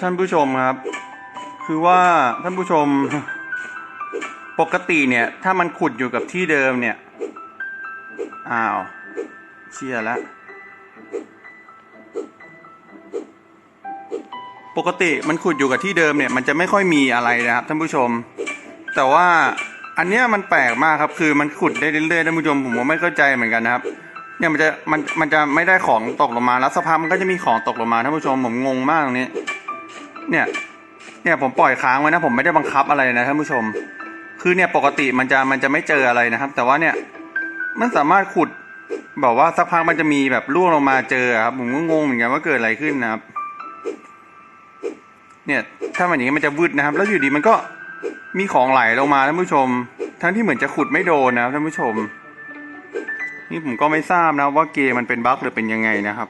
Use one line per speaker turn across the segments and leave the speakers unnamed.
ท่านผู้ชมครับ คือว่าท่านผู้ชมปกติเนี่ย ถ้ามันขุดอยู่กับที่เดิมเนี่ย อ้าว เชียแล้ว ปกติมันขุดอยู่กับที่เดิมเนี่ย มันจะไม่ค่อยมีอะไรนะครับ ท่านผู้ชม แต่ว่าอันเนี้ยมันแปลกมากครับ คือมันขุดได้เรื่อยๆท่านผู้ชมผมก็ไม่เข้าใจเหมือนกันนะครับ เนี่ยมันจะมันมันจะไม่ได้ของตกลงมาแล้วสภาพมันก็จะมีของตกลงมาท่านผู้ชมผมงงมากตรงนี้ เนี่ย เนี่ยผมปล่อยค้างไว้นะผมไม่ได้บังคับอะไรนะท่านผู้ชม คือเนี่ยปกติมันจะมันจะไม่เจออะไรนะครับ แต่ว่าเนี่ยมันสามารถขุดแบบว่าสักพักมันจะมีแบบร่วงลงมาเจอครับ ผมก็งงเหมือนกันว่าเกิดอะไรขึ้นนะครับ เนี่ยถ้ามันอย่างนี้มันจะวืดนะครับ แล้วอยู่ดีมันก็มีของไหลลงมาท่านผู้ชม ทั้งที่เหมือนจะขุดไม่โดนนะครับท่านผู้ชม นี่ผมก็ไม่ทราบนะว่าเกมมันเป็นบั๊กหรือเป็นยังไงนะครับ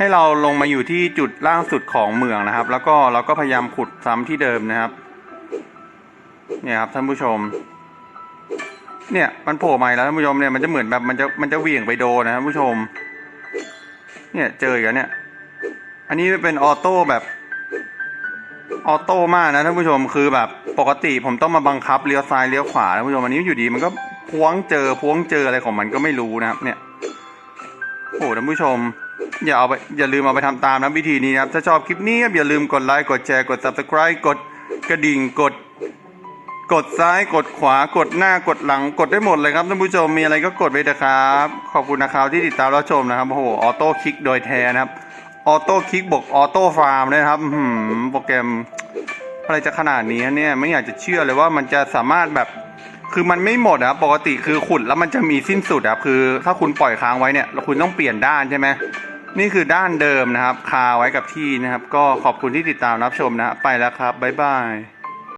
ให้เราลงมาอยู่ที่จุดล่างสุดของเมืองนะครับ แล้วก็เราก็พยายามขุดซ้ำที่เดิมนะครับ เนี่ยครับท่านผู้ชม เนี่ยมันโผล่มาแล้วท่านผู้ชมเนี่ยมันจะเหมือนแบบมันจะมันจะเหวี่ยงไปโดนนะท่านผู้ชม เนี่ยเจออีกแล้วเนี่ย อันนี้เป็นออโต้แบบออโต้มากนะท่านผู้ชมคือแบบปกติผมต้องมาบังคับเลี้ยวซ้ายเลี้ยวขวาท่านผู้ชมอันนี้อยู่ดีมันก็พวงเจอพวงเจออะไรของมันก็ไม่รู้นะครับ เนี่ยโอ้ท่านผู้ชม อย่าเอาไปอย่าลืมเอาไปทำตามนะวิธีนี้นะครับถ้าชอบคลิปนี้อย่าลืมกดไลค์กดแชร์กด subscribe กดกระดิ่งกด กดซ้ายกดขวากดหน้ากดหลังกดได้หมดเลยครับท่านผู้ชมมีอะไรก็กดไปเถอะครับ ขอบคุณนะครับที่ติดตามรับชมนะครับโอ้โหออโต้คลิกโดยแท้นะครับออโต้คลิกบวกออโต้ฟาร์มนะครับโปรแกรมอะไรจะขนาดนี้เนี่ยไม่อยากจะเชื่อเลยว่ามันจะสามารถแบบคือมันไม่หมดนะปกติคือขุดแล้วมันจะมีสิ้นสุดครับคือ ถ้าคุณปล่อยค้างไว้เนี่ยแล้วคุณต้องเปลี่ยนด้านใช่ไหม นี่คือด้านเดิมนะครับ คาไว้กับที่นะครับ ก็ขอบคุณที่ติดตามรับชมนะไปแล้วครับ บ๊ายบาย